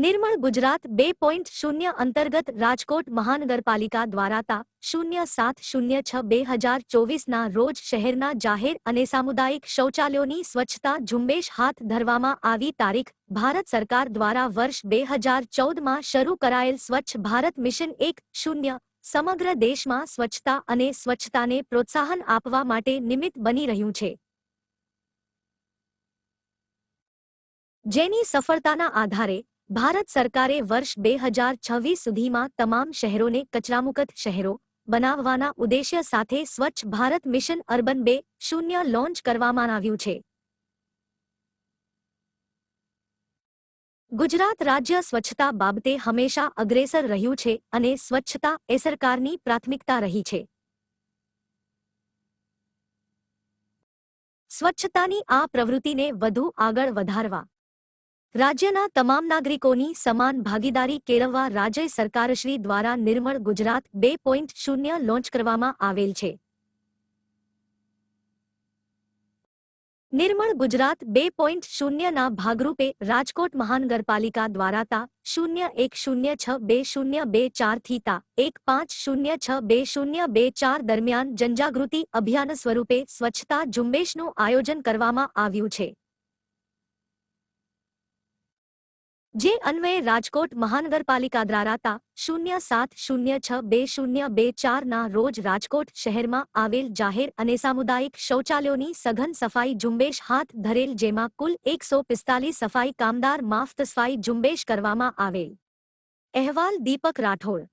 નિર્મળ ગુજરાત બે પોઈન્ટ શૂન્ય અંતર્ગત રાજકોટ મહાનગરપાલિકા દ્વારા તા શૂન્ય સાત શૂન્ય છ બે હજાર ચોવીસના રોજ શહેરના જાહેર અને સામુદાયિક શૌચાલયોની સ્વચ્છતા ઝુંબેશ હાથ ધરવામાં આવી તારીખ ભારત સરકાર દ્વારા વર્ષ બે હજાર ચૌદમાં શરૂ કરાયેલ સ્વચ્છ ભારત મિશન એક શૂન્ય સમગ્ર દેશમાં સ્વચ્છતા અને સ્વચ્છતાને પ્રોત્સાહન આપવા માટે નિમિત્ત બની રહ્યું છે. જેની સફળતાના આધારે ભારત સરકારે વર્ષ બે હજાર છવ્વીસ સુધીમાં તમામ શહેરોને કચરામુક્ત શહેરો બનાવવાના ઉદ્દેશ્ય સાથે સ્વચ્છ ભારત મિશન અર્બન બે શૂન્ય લોન્ચ કરવામાં આવ્યું છે. ગુજરાત રાજ્ય સ્વચ્છતા બાબતે હંમેશા અગ્રેસર રહ્યું છે અને સ્વચ્છતા એ સરકારની પ્રાથમિકતા રહી છે. સ્વચ્છતાની આ પ્રવૃત્તિને વધુ આગળ વધારવા રાજ્યના તમામ નાગરિકોની સમાન ભાગીદારી કેળવવા રાજ્ય સરકારશ્રી દ્વારા નિર્મળ ગુજરાત બે પોઈન્ટ શૂન્ય લોન્ચ કરવામાં આવેલ છે. નિર્મળ ગુજરાત બે પોઈન્ટ શૂન્યના ભાગરૂપે રાજકોટ મહાનગરપાલિકા દ્વારા તા શૂન્ય એક શૂન્ય છ બે શૂન્ય બે ચારથી તા એક પાંચ શૂન્ય છ બે શૂન્ય બે ચાર દરમિયાન જનજાગૃતિ અભિયાન સ્વરૂપે સ્વચ્છતા ઝુંબેશનું આયોજન કરવામાં આવ્યું છે. જે અન્વયે રાજકોટ મહાનગરપાલિકા દ્વારા તા શૂન્ય સાત શૂન્ય છ બે શૂન્ય બે ચારના રોજ રાજકોટ શહેરમાં આવેલ જાહેર અને સામુદાયિક શૌચાલયોની સઘન સફાઈ ઝુંબેશ હાથ ધરેલ જેમાં કુલ એકસો પિસ્તાલીસ સફાઈ કામદાર માફત સફાઈ ઝુંબેશ કરવામાં આવેલ. અહેવાલ દીપક રાઠોડ